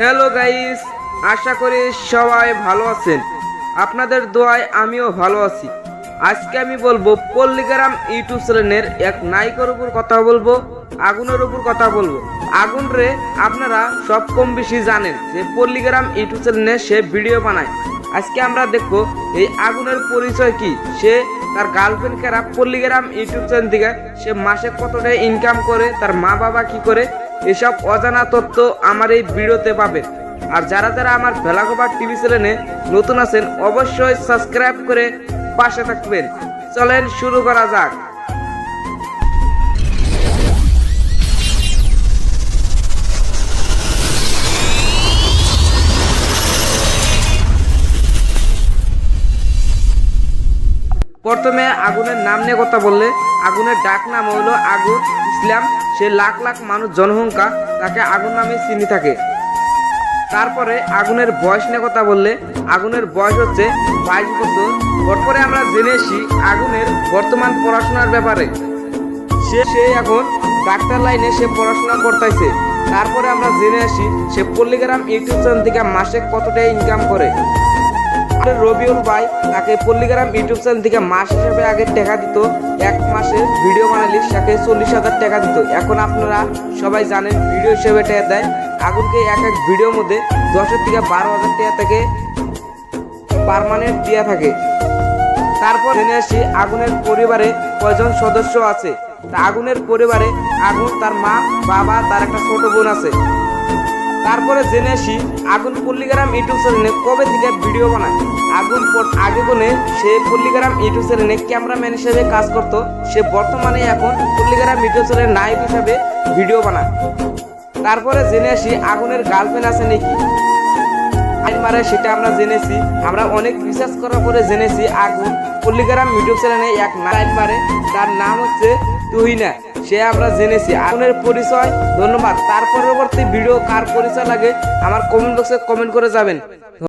Hello guys আশা করি সবাই ভালো আছেন। আপনাদের দোয়ায় আমিও ভালো আছি। আজকে আমি বলব পল্লিগ্রাম ইউটিউব চ্যানেলের এক নায়িকার উপর কথা বলব, আগুনের উপর কথা বলব। আগুন রে, আপনারা সব কম বেশি জানেন যে পল্লিগ্রাম ইউটিউব চ্যানেলে সে ভিডিও বানায়। আজকে আমরা দেখব এই আগুনের পরিচয় কি? সে তার গার্লফ্রেন্ড খারাপ পল্লিগ্রাম ইউটিউব চ্যানেল থেকে সে মাসে কত টাকা ইনকাম করে, তার মা বাবা কি করে এসব অজানা তথ্য আমার এই ভিডিওতে পাবেন আর যারা যারা আমার ভেলাগোবার টিভি চ্যানেলে নতুন আছেন, অবশ্যই সাবস্ক্রাইব করে পাশে থাকবেন। চলেন শুরু করা যাক। প্রথমে আগুনের নাম নিয়ে কথা বললে, আগুনের ডাক নাম হলো আগুন। ইসলাম সে লাখ লাখ মানুষ জনসংখ্যা তাকে আগুন নামে চিনি থাকে। তারপরে আগুনের বয়স নিয়ে কথা বললে, আগুনের বয়স হচ্ছে বাইশ বছর। তারপরে আমরা জেনেছি আগুনের বর্তমান পড়াশোনার ব্যাপারে। সে সে এখন ডাক্তার লাইনে সে পড়াশোনা করতেছে। তারপরে আমরা জেনে আসি সে পল্লিগ্রাম ইউটিউব চ্যানেল থেকে মাসে কত টাকা ইনকাম করে। আমাদের রবিউল ভাই তাকে পল্লিগ্রাম ইউটিউব চ্যানেল থেকে মাস হিসেবে আগে টাকা দিত। এক মাসে ভিডিও বানালে তাকে চল্লিশ হাজার টাকা দিত। এখন আপনারা সবাই জানেন, ভিডিও হিসেবে টাকা দেয়। আগুনকে এক এক ভিডিওর মধ্যে দশের থেকে বারো হাজার টাকা থেকে পারমানেন্ট দেওয়া থাকে। তারপর জেনে আসি, আগুনের পরিবারে কয়জন সদস্য আছে? তা আগুনের পরিবারে আগুন তার মা, বাবা, তার একটা ছোট বোন আছে। তারপরে জেনে আসি আগুন পল্লিগ্রাম ইউটিউব চ্যানেলে কবে থেকে ভিডিও বানায়। আগুন আগে কোনে সে পল্লিগ্রাম ইউটিউব চ্যানেলে ক্যামেরাম্যান হিসেবে কাজ করত, সে বর্তমানে এখন পল্লিগ্রাম ইউটিউব চ্যানেলের নায়ক হিসাবে ভিডিও বানায়। তারপরে জেনে আসি আগুনের গার্লফ্রেন্ড আছে নাকি। মারে সেটা আমরা জেনেছি, আমরা অনেক রিসার্চ করার পরে জেনেছি আগুন পল্লিগ্রাম ইউটিউব চ্যানেলে এক নাইন মারে, তার নাম হচ্ছে তুহিনা। সে আমরা জেনেছি। আগুনের পরিচয়, ধন্যবাদ। তার পরবর্তী ভিডিও কার পরিচয় লাগে, আমার কমেন্ট বক্সে কমেন্ট করে যাবেন।